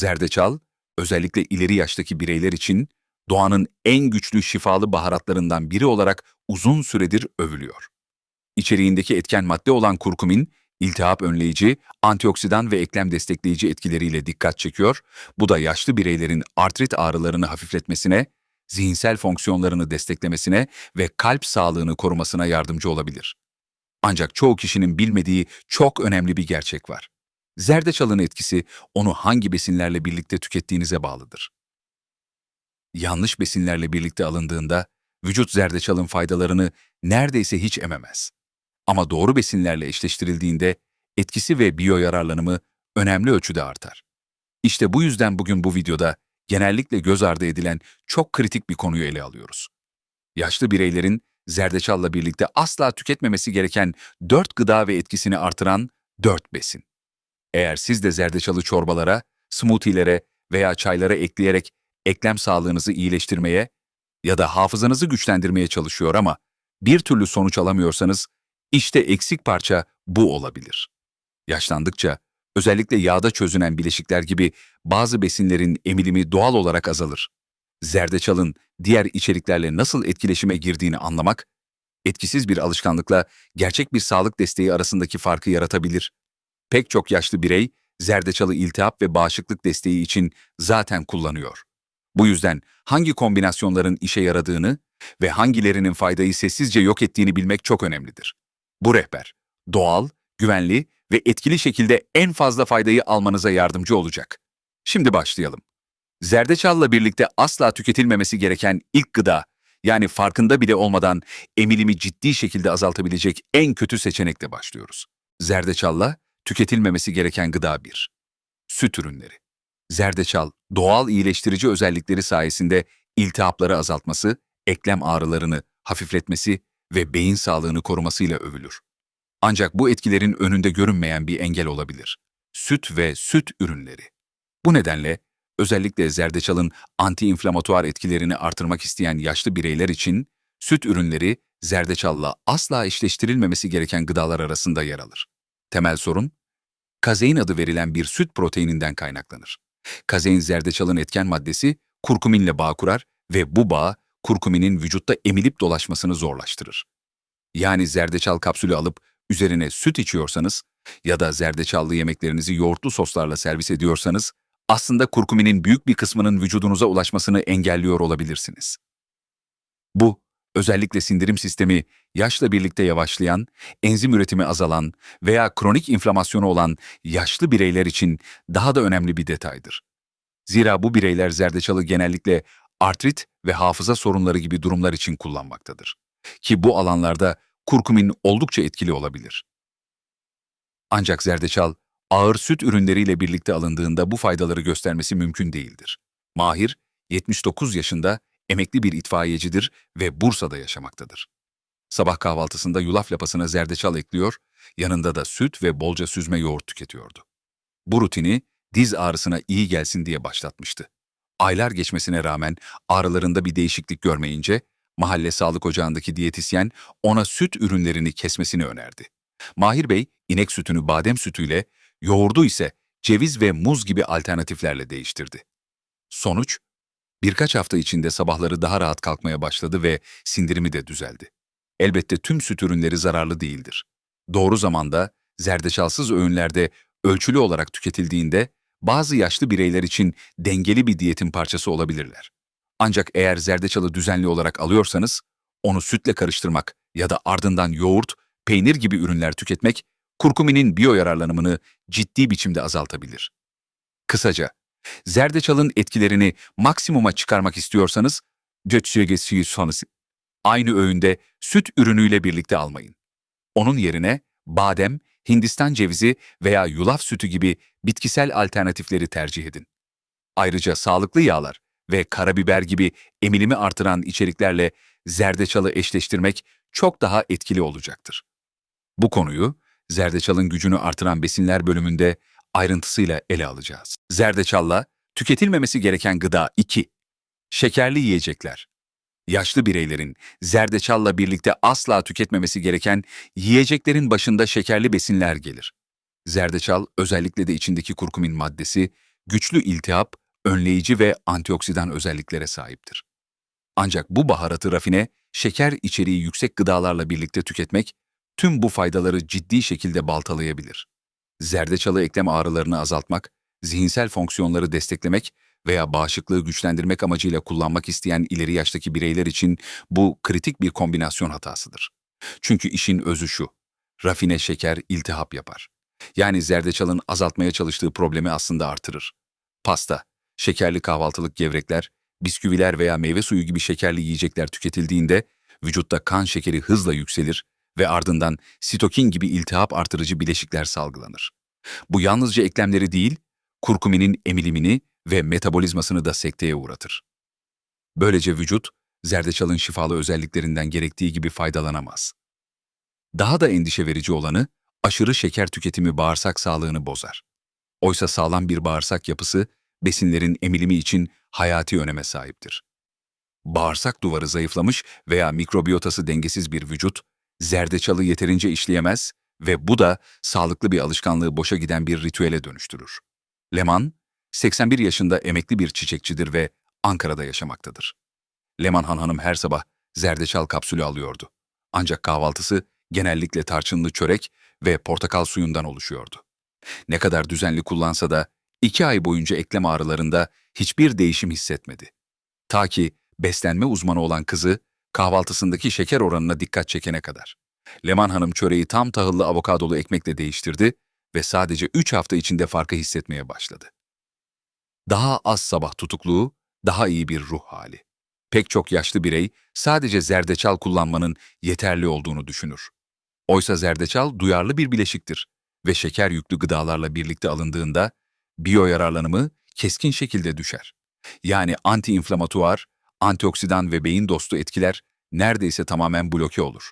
Zerdeçal, özellikle ileri yaştaki bireyler için doğanın en güçlü şifalı baharatlarından biri olarak uzun süredir övülüyor. İçeriğindeki etken madde olan kurkumin, iltihap önleyici, antioksidan ve eklem destekleyici etkileriyle dikkat çekiyor. Bu da yaşlı bireylerin artrit ağrılarını hafifletmesine, zihinsel fonksiyonlarını desteklemesine ve kalp sağlığını korumasına yardımcı olabilir. Ancak çoğu kişinin bilmediği çok önemli bir gerçek var. Zerdeçalın etkisi onu hangi besinlerle birlikte tükettiğinize bağlıdır. Yanlış besinlerle birlikte alındığında vücut zerdeçalın faydalarını neredeyse hiç ememez. Ama doğru besinlerle eşleştirildiğinde etkisi ve biyoyararlanımı önemli ölçüde artar. İşte bu yüzden bugün bu videoda genellikle göz ardı edilen çok kritik bir konuyu ele alıyoruz. Yaşlı bireylerin zerdeçalla birlikte asla tüketmemesi gereken 4 gıda ve etkisini artıran 4 besin. Eğer siz de zerdeçalı çorbalara, smoothie'lere veya çaylara ekleyerek eklem sağlığınızı iyileştirmeye ya da hafızanızı güçlendirmeye çalışıyor ama bir türlü sonuç alamıyorsanız işte eksik parça bu olabilir. Yaşlandıkça özellikle yağda çözünen bileşikler gibi bazı besinlerin emilimi doğal olarak azalır. Zerdeçalın diğer içeriklerle nasıl etkileşime girdiğini anlamak, etkisiz bir alışkanlıkla gerçek bir sağlık desteği arasındaki farkı yaratabilir. Pek çok yaşlı birey zerdeçalı iltihap ve bağışıklık desteği için zaten kullanıyor. Bu yüzden hangi kombinasyonların işe yaradığını ve hangilerinin faydayı sessizce yok ettiğini bilmek çok önemlidir. Bu rehber, doğal, güvenli ve etkili şekilde en fazla faydayı almanıza yardımcı olacak. Şimdi başlayalım. Zerdeçalla birlikte asla tüketilmemesi gereken ilk gıda, yani farkında bile olmadan emilimi ciddi şekilde azaltabilecek en kötü seçenekle başlıyoruz. Zerdeçalla tüketilmemesi gereken gıda 1. Süt ürünleri. Zerdeçal, doğal iyileştirici özellikleri sayesinde iltihapları azaltması, eklem ağrılarını hafifletmesi ve beyin sağlığını korumasıyla övülür. Ancak bu etkilerin önünde görünmeyen bir engel olabilir. Süt ve süt ürünleri. Bu nedenle özellikle zerdeçalın antiinflamatuar etkilerini artırmak isteyen yaşlı bireyler için süt ürünleri zerdeçalla asla eşleştirilmemesi gereken gıdalar arasında yer alır. Temel sorun, kazein adı verilen bir süt proteininden kaynaklanır. Kazein zerdeçalın etken maddesi kurkuminle bağ kurar ve bu bağ kurkuminin vücutta emilip dolaşmasını zorlaştırır. Yani zerdeçal kapsülü alıp üzerine süt içiyorsanız ya da zerdeçallı yemeklerinizi yoğurtlu soslarla servis ediyorsanız aslında kurkuminin büyük bir kısmının vücudunuza ulaşmasını engelliyor olabilirsiniz. Bu, özellikle sindirim sistemi yaşla birlikte yavaşlayan, enzim üretimi azalan veya kronik inflamasyonu olan yaşlı bireyler için daha da önemli bir detaydır. Zira bu bireyler zerdeçalı genellikle artrit ve hafıza sorunları gibi durumlar için kullanmaktadır. Ki bu alanlarda kurkumin oldukça etkili olabilir. Ancak zerdeçal, ağır süt ürünleriyle birlikte alındığında bu faydaları göstermesi mümkün değildir. Mahir, 79 yaşında emekli bir itfaiyecidir ve Bursa'da yaşamaktadır. Sabah kahvaltısında yulaf lapasına zerdeçal ekliyor, yanında da süt ve bolca süzme yoğurt tüketiyordu. Bu rutini diz ağrısına iyi gelsin diye başlatmıştı. Aylar geçmesine rağmen ağrılarında bir değişiklik görmeyince mahalle sağlık ocağındaki diyetisyen ona süt ürünlerini kesmesini önerdi. Mahir Bey inek sütünü badem sütüyle, yoğurdu ise ceviz ve muz gibi alternatiflerle değiştirdi. Sonuç, birkaç hafta içinde sabahları daha rahat kalkmaya başladı ve sindirimi de düzeldi. Elbette tüm süt ürünleri zararlı değildir. Doğru zamanda, zerdeçalsız öğünlerde ölçülü olarak tüketildiğinde bazı yaşlı bireyler için dengeli bir diyetin parçası olabilirler. Ancak eğer zerdeçalı düzenli olarak alıyorsanız, onu sütle karıştırmak ya da ardından yoğurt, peynir gibi ürünler tüketmek, kurkuminin biyoyararlanımını ciddi biçimde azaltabilir. Kısaca, zerdeçalın etkilerini maksimuma çıkarmak istiyorsanız, götsüyegesiyi sonrası aynı öğünde süt ürünüyle birlikte almayın. Onun yerine badem, Hindistan cevizi veya yulaf sütü gibi bitkisel alternatifleri tercih edin. Ayrıca sağlıklı yağlar ve karabiber gibi emilimi artıran içeriklerle zerdeçalı eşleştirmek çok daha etkili olacaktır. Bu konuyu zerdeçalın gücünü artıran besinler bölümünde ayrıntısıyla ele alacağız. Zerdeçalla tüketilmemesi gereken gıda 2. Şekerli yiyecekler. Yaşlı bireylerin zerdeçalla birlikte asla tüketmemesi gereken yiyeceklerin başında şekerli besinler gelir. Zerdeçal özellikle de içindeki kurkumin maddesi güçlü iltihap, önleyici ve antioksidan özelliklere sahiptir. Ancak bu baharatı rafine, şeker içeriği yüksek gıdalarla birlikte tüketmek, tüm bu faydaları ciddi şekilde baltalayabilir. Zerdeçalı eklem ağrılarını azaltmak, zihinsel fonksiyonları desteklemek veya bağışıklığı güçlendirmek amacıyla kullanmak isteyen ileri yaştaki bireyler için bu kritik bir kombinasyon hatasıdır. Çünkü işin özü şu, rafine şeker iltihap yapar. Yani zerdeçalın azaltmaya çalıştığı problemi aslında artırır. Pasta, şekerli kahvaltılık gevrekler, bisküviler veya meyve suyu gibi şekerli yiyecekler tüketildiğinde vücutta kan şekeri hızla yükselir ve ardından sitokin gibi iltihap artırıcı bileşikler salgılanır. Bu yalnızca eklemleri değil, kurkuminin emilimini ve metabolizmasını da sekteye uğratır. Böylece vücut, zerdeçalın şifalı özelliklerinden gerektiği gibi faydalanamaz. Daha da endişe verici olanı, aşırı şeker tüketimi bağırsak sağlığını bozar. Oysa sağlam bir bağırsak yapısı, besinlerin emilimi için hayati öneme sahiptir. Bağırsak duvarı zayıflamış veya mikrobiyotası dengesiz bir vücut, zerdeçalı yeterince işleyemez ve bu da sağlıklı bir alışkanlığı boşa giden bir ritüele dönüştürür. Leman, 81 yaşında emekli bir çiçekçidir ve Ankara'da yaşamaktadır. Leman Han Hanım her sabah zerdeçal kapsülü alıyordu. Ancak kahvaltısı genellikle tarçınlı çörek ve portakal suyundan oluşuyordu. Ne kadar düzenli kullansa da iki ay boyunca eklem ağrılarında hiçbir değişim hissetmedi. Ta ki beslenme uzmanı olan kızı kahvaltısındaki şeker oranına dikkat çekene kadar. Leman Hanım çöreği tam tahıllı avokadolu ekmekle değiştirdi ve sadece 3 hafta içinde farkı hissetmeye başladı. Daha az sabah tutukluğu, daha iyi bir ruh hali. Pek çok yaşlı birey sadece zerdeçal kullanmanın yeterli olduğunu düşünür. Oysa zerdeçal duyarlı bir bileşiktir ve şeker yüklü gıdalarla birlikte alındığında biyoyararlanımı keskin şekilde düşer. Yani antiinflamatuar, antioksidan ve beyin dostu etkiler neredeyse tamamen bloke olur.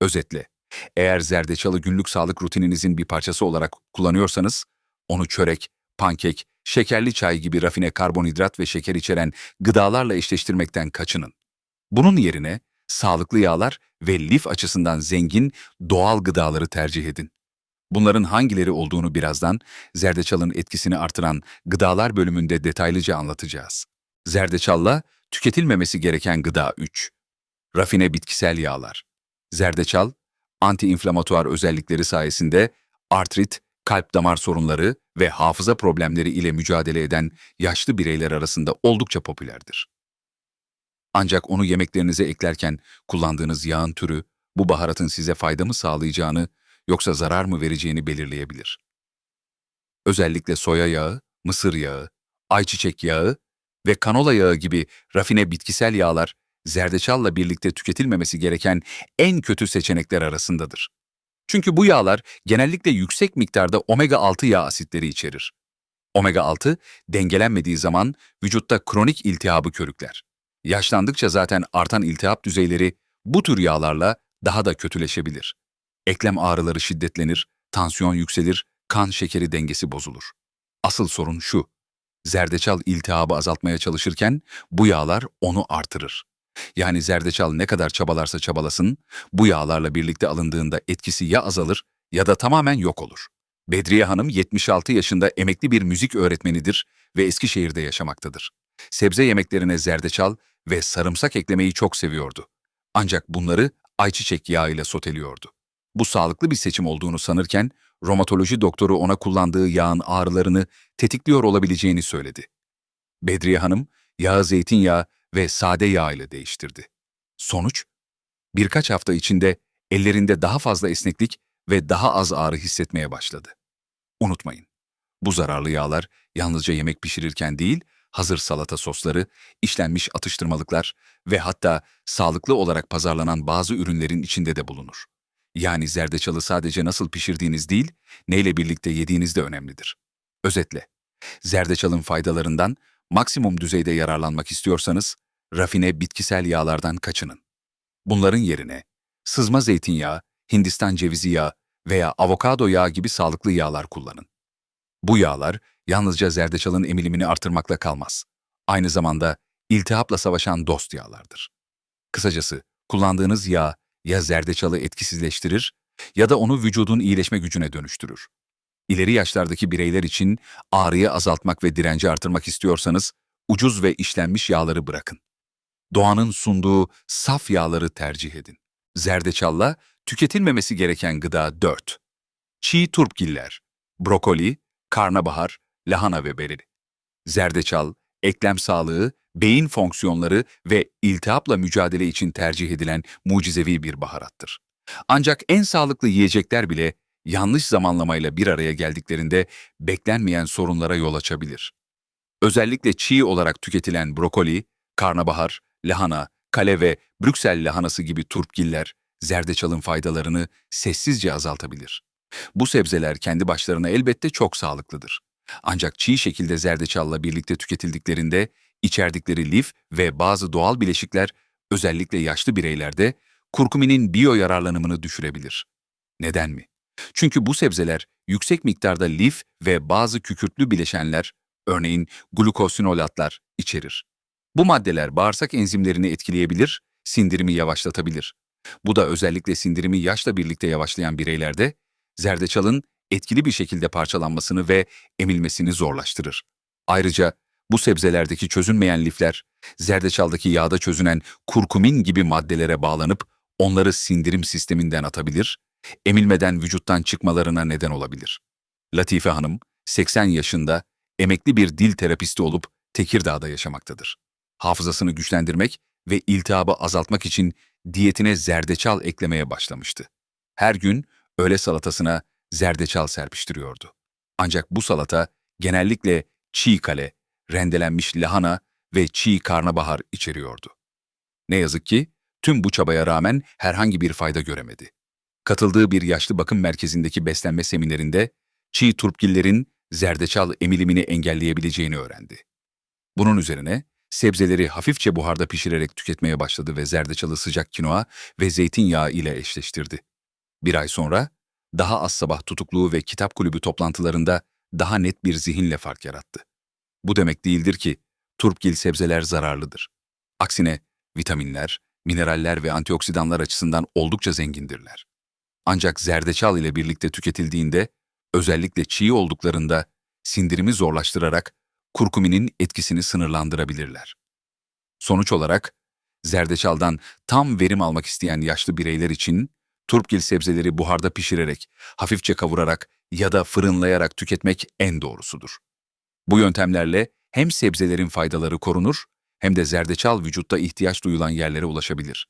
Özetle, eğer zerdeçalı günlük sağlık rutininizin bir parçası olarak kullanıyorsanız, onu çörek, pankek, şekerli çay gibi rafine karbonhidrat ve şeker içeren gıdalarla eşleştirmekten kaçının. Bunun yerine sağlıklı yağlar ve lif açısından zengin doğal gıdaları tercih edin. Bunların hangileri olduğunu birazdan zerdeçalın etkisini artıran gıdalar bölümünde detaylıca anlatacağız. Zerdeçalla tüketilmemesi gereken gıda 3. Rafine bitkisel yağlar. Zerdeçal, antiinflamatuar özellikleri sayesinde artrit, kalp damar sorunları ve hafıza problemleri ile mücadele eden yaşlı bireyler arasında oldukça popülerdir. Ancak onu yemeklerinize eklerken kullandığınız yağın türü bu baharatın size fayda mı sağlayacağını yoksa zarar mı vereceğini belirleyebilir. Özellikle soya yağı, mısır yağı, ayçiçek yağı ve kanola yağı gibi rafine bitkisel yağlar zerdeçalla birlikte tüketilmemesi gereken en kötü seçenekler arasındadır. Çünkü bu yağlar genellikle yüksek miktarda omega-6 yağ asitleri içerir. Omega-6 dengelenmediği zaman vücutta kronik iltihabı körükler. Yaşlandıkça zaten artan iltihap düzeyleri bu tür yağlarla daha da kötüleşebilir. Eklem ağrıları şiddetlenir, tansiyon yükselir, kan şekeri dengesi bozulur. Asıl sorun şu, zerdeçal iltihabı azaltmaya çalışırken bu yağlar onu artırır. Yani zerdeçal ne kadar çabalarsa çabalasın, bu yağlarla birlikte alındığında etkisi ya azalır ya da tamamen yok olur. Bedriye Hanım 76 yaşında emekli bir müzik öğretmenidir ve Eskişehir'de yaşamaktadır. Sebze yemeklerine zerdeçal ve sarımsak eklemeyi çok seviyordu. Ancak bunları ayçiçek yağı ile soteliyordu. Bu sağlıklı bir seçim olduğunu sanırken romatoloji doktoru ona kullandığı yağın ağrılarını tetikliyor olabileceğini söyledi. Bedriye Hanım, yağı zeytinyağı ve sade yağ ile değiştirdi. Sonuç, birkaç hafta içinde ellerinde daha fazla esneklik ve daha az ağrı hissetmeye başladı. Unutmayın, bu zararlı yağlar yalnızca yemek pişirirken değil, hazır salata sosları, işlenmiş atıştırmalıklar ve hatta sağlıklı olarak pazarlanan bazı ürünlerin içinde de bulunur. Yani zerdeçalı sadece nasıl pişirdiğiniz değil, neyle birlikte yediğiniz de önemlidir. Özetle, zerdeçalın faydalarından maksimum düzeyde yararlanmak istiyorsanız, rafine bitkisel yağlardan kaçının. Bunların yerine sızma zeytinyağı, Hindistan cevizi yağı veya avokado yağı gibi sağlıklı yağlar kullanın. Bu yağlar yalnızca zerdeçalın emilimini artırmakla kalmaz. Aynı zamanda iltihapla savaşan dost yağlardır. Kısacası kullandığınız yağ ya zerdeçalı etkisizleştirir ya da onu vücudun iyileşme gücüne dönüştürür. İleri yaşlardaki bireyler için ağrıyı azaltmak ve direnci artırmak istiyorsanız ucuz ve işlenmiş yağları bırakın. Doğanın sunduğu saf yağları tercih edin. Zerdeçalla tüketilmemesi gereken gıda 4. Çiğ turpgiller, brokoli, karnabahar, lahana ve bereli. Zerdeçal, eklem sağlığı, beyin fonksiyonları ve iltihapla mücadele için tercih edilen mucizevi bir baharattır. Ancak en sağlıklı yiyecekler bile yanlış zamanlamayla bir araya geldiklerinde beklenmeyen sorunlara yol açabilir. Özellikle çiğ olarak tüketilen brokoli, karnabahar, lahana, kale ve Brüksel lahanası gibi turpgiller, zerdeçalın faydalarını sessizce azaltabilir. Bu sebzeler kendi başlarına elbette çok sağlıklıdır. Ancak çiğ şekilde zerdeçalla birlikte tüketildiklerinde içerdikleri lif ve bazı doğal bileşikler özellikle yaşlı bireylerde kurkuminin biyo yararlanımını düşürebilir. Neden mi? Çünkü bu sebzeler yüksek miktarda lif ve bazı kükürtlü bileşenler, örneğin glukosinolatlar içerir. Bu maddeler bağırsak enzimlerini etkileyebilir, sindirimi yavaşlatabilir. Bu da özellikle sindirimi yaşla birlikte yavaşlayan bireylerde zerdeçalın etkili bir şekilde parçalanmasını ve emilmesini zorlaştırır. Ayrıca bu sebzelerdeki çözünmeyen lifler, zerdeçaldaki yağda çözünen kurkumin gibi maddelere bağlanıp onları sindirim sisteminden atabilir, emilmeden vücuttan çıkmalarına neden olabilir. Latife Hanım, 80 yaşında, emekli bir dil terapisti olup Tekirdağ'da yaşamaktadır. Hafızasını güçlendirmek ve iltihabı azaltmak için diyetine zerdeçal eklemeye başlamıştı. Her gün öğle salatasına zerdeçal serpiştiriyordu. Ancak bu salata genellikle çiğ kale, rendelenmiş lahana ve çiğ karnabahar içeriyordu. Ne yazık ki tüm bu çabaya rağmen herhangi bir fayda göremedi. Katıldığı bir yaşlı bakım merkezindeki beslenme seminerinde çiğ turpgillerin zerdeçal emilimini engelleyebileceğini öğrendi. Bunun üzerine sebzeleri hafifçe buharda pişirerek tüketmeye başladı ve zerdeçalı sıcak kinoa ve zeytinyağı ile eşleştirdi. Bir ay sonra daha az sabah tutukluğu ve kitap kulübü toplantılarında daha net bir zihinle fark yarattı. Bu demek değildir ki turpgil sebzeler zararlıdır. Aksine vitaminler, mineraller ve antioksidanlar açısından oldukça zengindirler. Ancak zerdeçal ile birlikte tüketildiğinde, özellikle çiğ olduklarında sindirimi zorlaştırarak kurkuminin etkisini sınırlandırabilirler. Sonuç olarak, zerdeçaldan tam verim almak isteyen yaşlı bireyler için turpgil sebzeleri buharda pişirerek, hafifçe kavurarak ya da fırınlayarak tüketmek en doğrusudur. Bu yöntemlerle hem sebzelerin faydaları korunur hem de zerdeçal vücutta ihtiyaç duyulan yerlere ulaşabilir.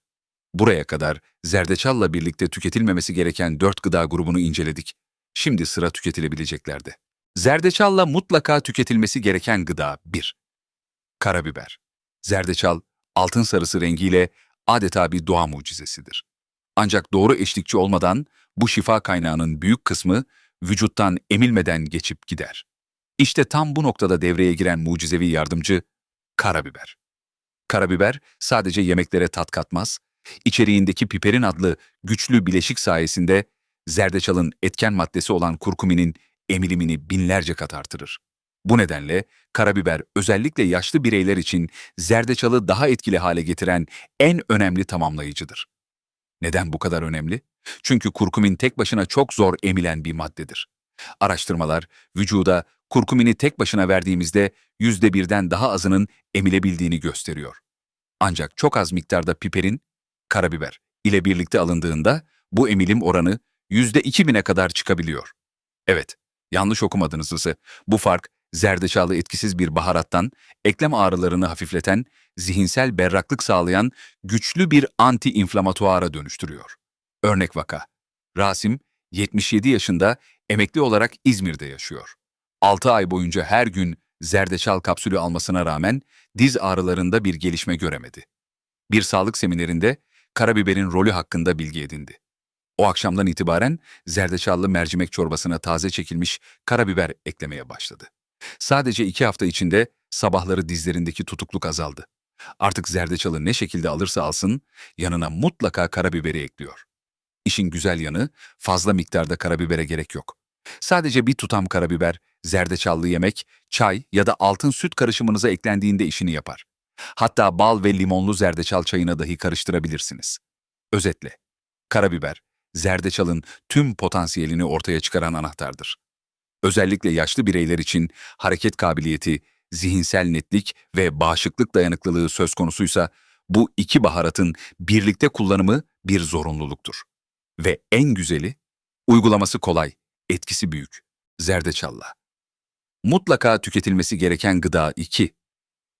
Buraya kadar zerdeçalla birlikte tüketilmemesi gereken dört gıda grubunu inceledik. Şimdi sıra tüketilebileceklerde. Zerdeçalla mutlaka tüketilmesi gereken gıda 1. Karabiber. Zerdeçal, altın sarısı rengiyle adeta bir doğa mucizesidir. Ancak doğru eşlikçi olmadan bu şifa kaynağının büyük kısmı vücuttan emilmeden geçip gider. İşte tam bu noktada devreye giren mucizevi yardımcı karabiber. Karabiber sadece yemeklere tat katmaz, içeriğindeki piperin adlı güçlü bileşik sayesinde zerdeçalın etken maddesi olan kurkuminin emilimini binlerce kat artırır. Bu nedenle karabiber özellikle yaşlı bireyler için zerdeçalı daha etkili hale getiren en önemli tamamlayıcıdır. Neden bu kadar önemli? Çünkü kurkumin tek başına çok zor emilen bir maddedir. Araştırmalar vücuda kurkumini tek başına verdiğimizde yüzde birden daha azının emilebildiğini gösteriyor. Ancak çok az miktarda piperin, karabiber ile birlikte alındığında bu emilim oranı yüzde iki bine kadar çıkabiliyor. Evet, yanlış okumadınız ise bu fark zerdeçalı etkisiz bir baharattan eklem ağrılarını hafifleten, zihinsel berraklık sağlayan güçlü bir anti-inflamatuara dönüştürüyor. Örnek vaka. Rasim, 77 yaşında emekli olarak İzmir'de yaşıyor. 6 ay boyunca her gün zerdeçal kapsülü almasına rağmen diz ağrılarında bir gelişme göremedi. Bir sağlık seminerinde karabiberin rolü hakkında bilgi edindi. O akşamdan itibaren zerdeçallı mercimek çorbasına taze çekilmiş karabiber eklemeye başladı. Sadece iki hafta içinde sabahları dizlerindeki tutukluk azaldı. Artık zerdeçalı ne şekilde alırsa alsın yanına mutlaka karabiberi ekliyor. İşin güzel yanı fazla miktarda karabibere gerek yok. Sadece bir tutam karabiber, zerdeçallı yemek, çay ya da altın süt karışımınıza eklendiğinde işini yapar. Hatta bal ve limonlu zerdeçal çayına dahi karıştırabilirsiniz. Özetle, karabiber, zerdeçalın tüm potansiyelini ortaya çıkaran anahtardır. Özellikle yaşlı bireyler için hareket kabiliyeti, zihinsel netlik ve bağışıklık dayanıklılığı söz konusuysa bu iki baharatın birlikte kullanımı bir zorunluluktur. Ve en güzeli, uygulaması kolay, etkisi büyük. Zerdeçalla. Mutlaka tüketilmesi gereken gıda 2.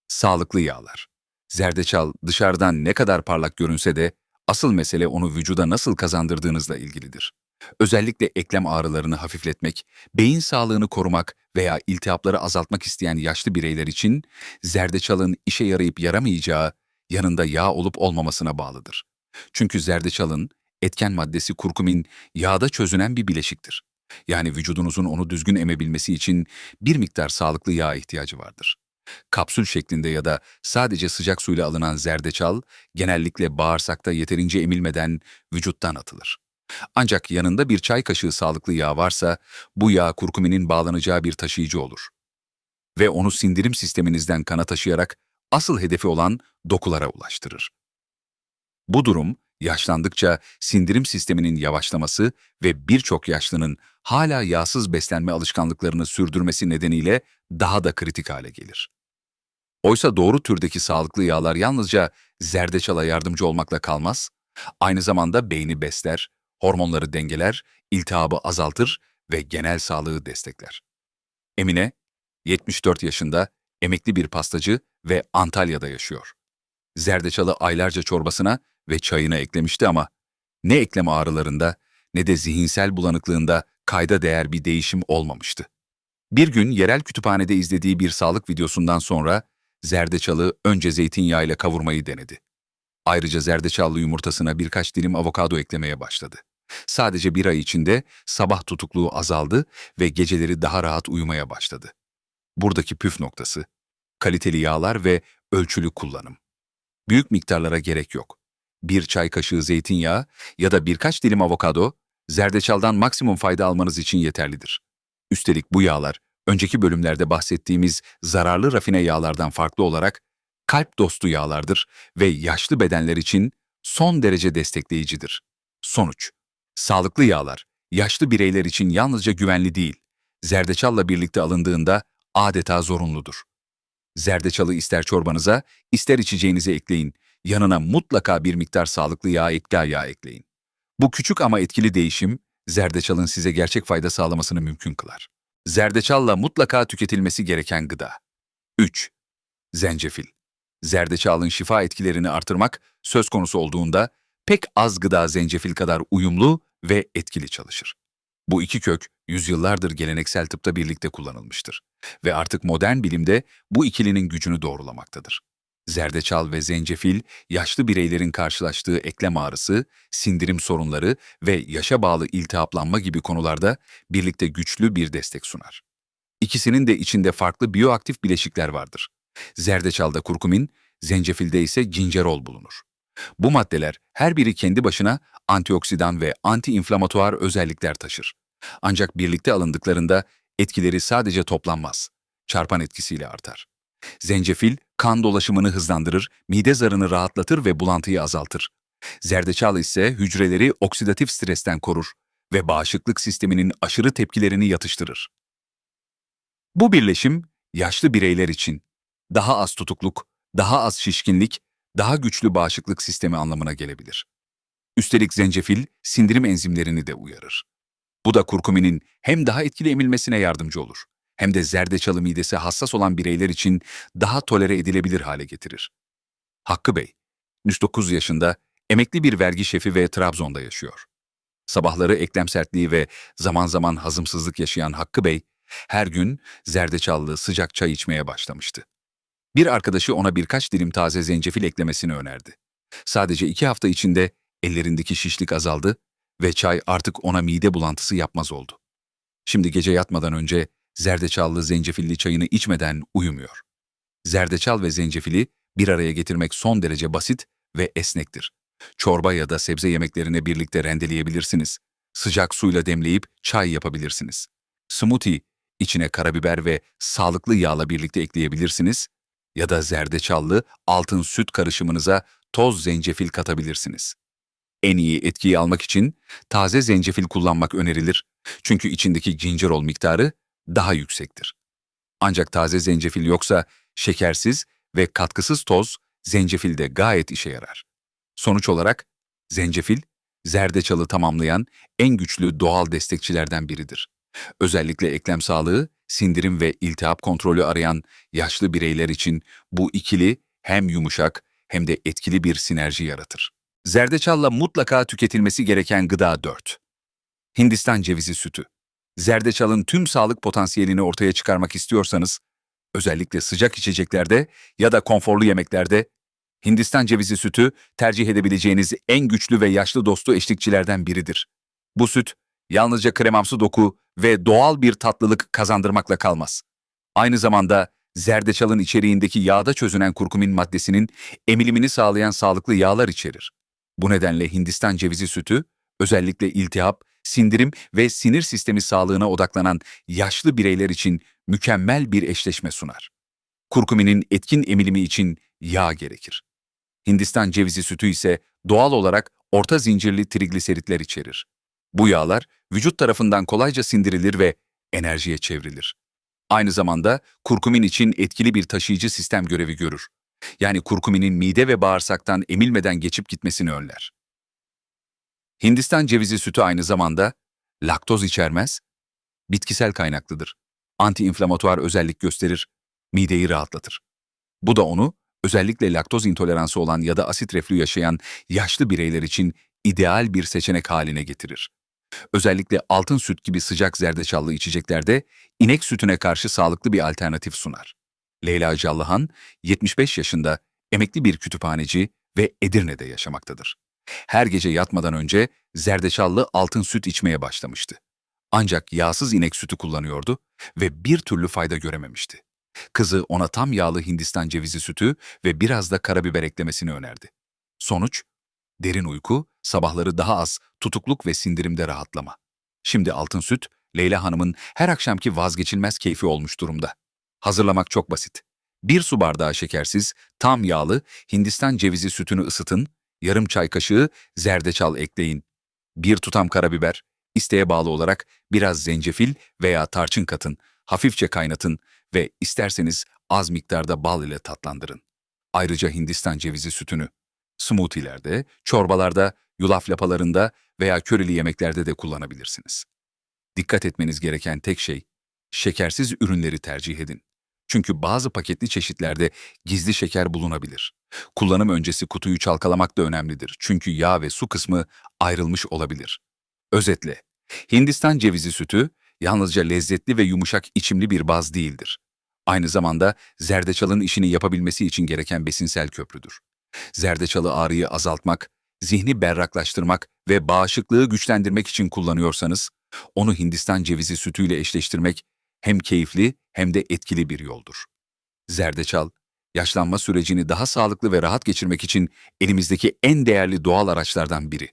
Sağlıklı yağlar. Zerdeçal dışarıdan ne kadar parlak görünse de asıl mesele onu vücuda nasıl kazandırdığınızla ilgilidir. Özellikle eklem ağrılarını hafifletmek, beyin sağlığını korumak veya iltihapları azaltmak isteyen yaşlı bireyler için zerdeçalın işe yarayıp yaramayacağı yanında yağ olup olmamasına bağlıdır. Çünkü zerdeçalın etken maddesi kurkumin yağda çözünen bir bileşiktir. Yani vücudunuzun onu düzgün emebilmesi için bir miktar sağlıklı yağ ihtiyacı vardır. Kapsül şeklinde ya da sadece sıcak suyla alınan zerdeçal genellikle bağırsakta yeterince emilmeden vücuttan atılır. Ancak yanında bir çay kaşığı sağlıklı yağ varsa bu yağ kurkuminin bağlanacağı bir taşıyıcı olur. Ve onu sindirim sisteminizden kana taşıyarak asıl hedefi olan dokulara ulaştırır. Bu durum yaşlandıkça sindirim sisteminin yavaşlaması ve birçok yaşlının hala yağsız beslenme alışkanlıklarını sürdürmesi nedeniyle daha da kritik hale gelir. Oysa doğru türdeki sağlıklı yağlar yalnızca zerdeçala yardımcı olmakla kalmaz, aynı zamanda beyni besler, hormonları dengeler, iltihabı azaltır ve genel sağlığı destekler. Emine, 74 yaşında, emekli bir pastacı ve Antalya'da yaşıyor. Zerdeçalı aylarca çorbasına ve çayına eklemişti ama ne eklem ağrılarında ne de zihinsel bulanıklığında kayda değer bir değişim olmamıştı. Bir gün yerel kütüphanede izlediği bir sağlık videosundan sonra zerdeçalı önce zeytinyağıyla kavurmayı denedi. Ayrıca zerdeçallı yumurtasına birkaç dilim avokado eklemeye başladı. Sadece bir ay içinde sabah tutukluğu azaldı ve geceleri daha rahat uyumaya başladı. Buradaki püf noktası, kaliteli yağlar ve ölçülü kullanım. Büyük miktarlara gerek yok. Bir çay kaşığı zeytinyağı ya da birkaç dilim avokado, zerdeçaldan maksimum fayda almanız için yeterlidir. Üstelik bu yağlar, önceki bölümlerde bahsettiğimiz zararlı rafine yağlardan farklı olarak kalp dostu yağlardır ve yaşlı bedenler için son derece destekleyicidir. Sonuç Sağlıklı yağlar, yaşlı bireyler için yalnızca güvenli değil, zerdeçalla birlikte alındığında adeta zorunludur. Zerdeçalı ister çorbanıza, ister içeceğinize ekleyin. Yanına mutlaka bir miktar sağlıklı yağ, ekla yağ ekleyin. Bu küçük ama etkili değişim, zerdeçalın size gerçek fayda sağlamasını mümkün kılar. Zerdeçalla mutlaka tüketilmesi gereken gıda. 3. Zencefil. Zerdeçalın şifa etkilerini artırmak söz konusu olduğunda pek az gıda zencefil kadar uyumlu ve etkili çalışır. Bu iki kök yüzyıllardır geleneksel tıpta birlikte kullanılmıştır ve artık modern bilimde bu ikilinin gücünü doğrulamaktadır. Zerdeçal ve zencefil, yaşlı bireylerin karşılaştığı eklem ağrısı, sindirim sorunları ve yaşa bağlı iltihaplanma gibi konularda birlikte güçlü bir destek sunar. İkisinin de içinde farklı biyoaktif bileşikler vardır. Zerdeçalda kurkumin, zencefilde ise gincerol bulunur. Bu maddeler her biri kendi başına antioksidan ve antiinflamatuar özellikler taşır. Ancak birlikte alındıklarında etkileri sadece toplanmaz, çarpan etkisiyle artar. Zencefil, kan dolaşımını hızlandırır, mide zarını rahatlatır ve bulantıyı azaltır. Zerdeçal ise hücreleri oksidatif stresten korur ve bağışıklık sisteminin aşırı tepkilerini yatıştırır. Bu birleşim, yaşlı bireyler için daha az tutukluk, daha az şişkinlik, daha güçlü bağışıklık sistemi anlamına gelebilir. Üstelik zencefil, sindirim enzimlerini de uyarır. Bu da kurkuminin hem daha etkili emilmesine yardımcı olur, hem de zerdeçalı midesi hassas olan bireyler için daha tolere edilebilir hale getirir. Hakkı Bey, 109 yaşında, emekli bir vergi şefi ve Trabzon'da yaşıyor. Sabahları eklem sertliği ve zaman zaman hazımsızlık yaşayan Hakkı Bey, her gün zerdeçallı sıcak çay içmeye başlamıştı. Bir arkadaşı ona birkaç dilim taze zencefil eklemesini önerdi. Sadece iki hafta içinde ellerindeki şişlik azaldı ve çay artık ona mide bulantısı yapmaz oldu. Şimdi gece yatmadan önce zerdeçallı zencefilli çayını içmeden uyumuyor. Zerdeçal ve zencefili bir araya getirmek son derece basit ve esnektir. Çorba ya da sebze yemeklerine birlikte rendeleyebilirsiniz. Sıcak suyla demleyip çay yapabilirsiniz. Smoothie, içine karabiber ve sağlıklı yağla birlikte ekleyebilirsiniz ya da zerdeçallı altın süt karışımınıza toz zencefil katabilirsiniz. En iyi etkiyi almak için taze zencefil kullanmak önerilir. Çünkü içindeki gingerol miktarı daha yüksektir. Ancak taze zencefil yoksa şekersiz ve katkısız toz zencefil de gayet işe yarar. Sonuç olarak zencefil, zerdeçalı tamamlayan en güçlü doğal destekçilerden biridir. Özellikle eklem sağlığı, sindirim ve iltihap kontrolü arayan yaşlı bireyler için bu ikili hem yumuşak hem de etkili bir sinerji yaratır. Zerdeçalla mutlaka tüketilmesi gereken gıda 4. Hindistan cevizi sütü. Zerdeçalın tüm sağlık potansiyelini ortaya çıkarmak istiyorsanız, özellikle sıcak içeceklerde ya da konforlu yemeklerde Hindistan cevizi sütü tercih edebileceğiniz en güçlü ve yaşlı dostu eşlikçilerden biridir. Bu süt yalnızca kremamsı doku ve doğal bir tatlılık kazandırmakla kalmaz. Aynı zamanda zerdeçalın içeriğindeki yağda çözünen kurkumin maddesinin emilimini sağlayan sağlıklı yağlar içerir. Bu nedenle Hindistan cevizi sütü özellikle iltihap, sindirim ve sinir sistemi sağlığına odaklanan yaşlı bireyler için mükemmel bir eşleşme sunar. Kurkuminin etkin emilimi için yağ gerekir. Hindistan cevizi sütü ise doğal olarak orta zincirli trigliseritler içerir. Bu yağlar vücut tarafından kolayca sindirilir ve enerjiye çevrilir. Aynı zamanda kurkumin için etkili bir taşıyıcı sistem görevi görür. Yani kurkuminin mide ve bağırsaktan emilmeden geçip gitmesini önler. Hindistan cevizi sütü aynı zamanda laktoz içermez, bitkisel kaynaklıdır. Antiinflamatuar özellik gösterir, mideyi rahatlatır. Bu da onu özellikle laktoz intoleransı olan ya da asit reflü yaşayan yaşlı bireyler için ideal bir seçenek haline getirir. Özellikle altın süt gibi sıcak zerdeçallı içeceklerde inek sütüne karşı sağlıklı bir alternatif sunar. Leyla Callıhan, 75 yaşında, emekli bir kütüphaneci ve Edirne'de yaşamaktadır. Her gece yatmadan önce zerdeçallı altın süt içmeye başlamıştı. Ancak yağsız inek sütü kullanıyordu ve bir türlü fayda görememişti. Kızı ona tam yağlı Hindistan cevizi sütü ve biraz da karabiber eklemesini önerdi. Sonuç, derin uyku, sabahları daha az, tutukluk ve sindirimde rahatlama. Şimdi altın süt, Leyla Hanım'ın her akşamki vazgeçilmez keyfi olmuş durumda. Hazırlamak çok basit. Bir su bardağı şekersiz, tam yağlı Hindistan cevizi sütünü ısıtın, yarım çay kaşığı zerdeçal ekleyin. Bir tutam karabiber, isteğe bağlı olarak biraz zencefil veya tarçın katın, hafifçe kaynatın ve isterseniz az miktarda bal ile tatlandırın. Ayrıca Hindistan cevizi sütünü smoothie'lerde, çorbalarda, yulaf lapalarında veya körili yemeklerde de kullanabilirsiniz. Dikkat etmeniz gereken tek şey, şekersiz ürünleri tercih edin. Çünkü bazı paketli çeşitlerde gizli şeker bulunabilir. Kullanım öncesi kutuyu çalkalamak da önemlidir. Çünkü yağ ve su kısmı ayrılmış olabilir. Özetle, Hindistan cevizi sütü yalnızca lezzetli ve yumuşak içimli bir baz değildir. Aynı zamanda zerdeçalın işini yapabilmesi için gereken besinsel köprüdür. Zerdeçalı ağrıyı azaltmak, zihni berraklaştırmak ve bağışıklığı güçlendirmek için kullanıyorsanız, onu Hindistan cevizi sütüyle eşleştirmek hem keyifli hem de etkili bir yoldur. Zerdeçal, yaşlanma sürecini daha sağlıklı ve rahat geçirmek için elimizdeki en değerli doğal araçlardan biri.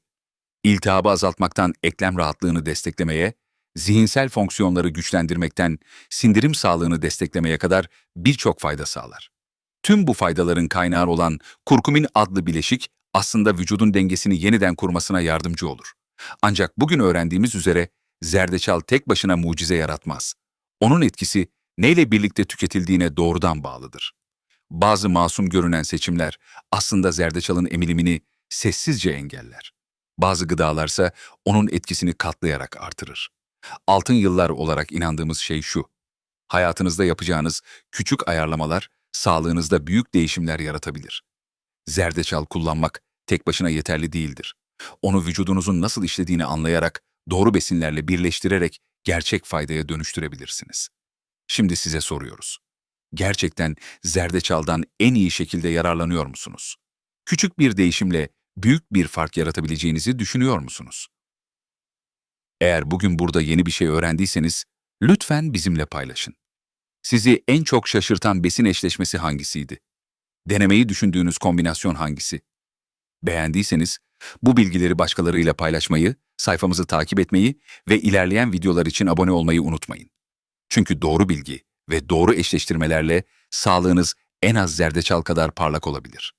İltihabı azaltmaktan eklem rahatlığını desteklemeye, zihinsel fonksiyonları güçlendirmekten sindirim sağlığını desteklemeye kadar birçok fayda sağlar. Tüm bu faydaların kaynağı olan kurkumin adlı bileşik aslında vücudun dengesini yeniden kurmasına yardımcı olur. Ancak bugün öğrendiğimiz üzere zerdeçal tek başına mucize yaratmaz. Onun etkisi neyle birlikte tüketildiğine doğrudan bağlıdır. Bazı masum görünen seçimler aslında zerdeçalın emilimini sessizce engeller. Bazı gıdalarsa onun etkisini katlayarak artırır. Altın yıllar olarak inandığımız şey şu. Hayatınızda yapacağınız küçük ayarlamalar sağlığınızda büyük değişimler yaratabilir. Zerdeçal kullanmak tek başına yeterli değildir. Onu vücudunuzun nasıl işlediğini anlayarak, doğru besinlerle birleştirerek gerçek faydaya dönüştürebilirsiniz. Şimdi size soruyoruz. Gerçekten zerdeçaldan en iyi şekilde yararlanıyor musunuz? Küçük bir değişimle büyük bir fark yaratabileceğinizi düşünüyor musunuz? Eğer bugün burada yeni bir şey öğrendiyseniz, lütfen bizimle paylaşın. Sizi en çok şaşırtan besin eşleşmesi hangisiydi? Denemeyi düşündüğünüz kombinasyon hangisi? Beğendiyseniz, bu bilgileri başkalarıyla paylaşmayı, sayfamızı takip etmeyi ve ilerleyen videolar için abone olmayı unutmayın. Çünkü doğru bilgi ve doğru eşleştirmelerle sağlığınız en az zerdeçal kadar parlak olabilir.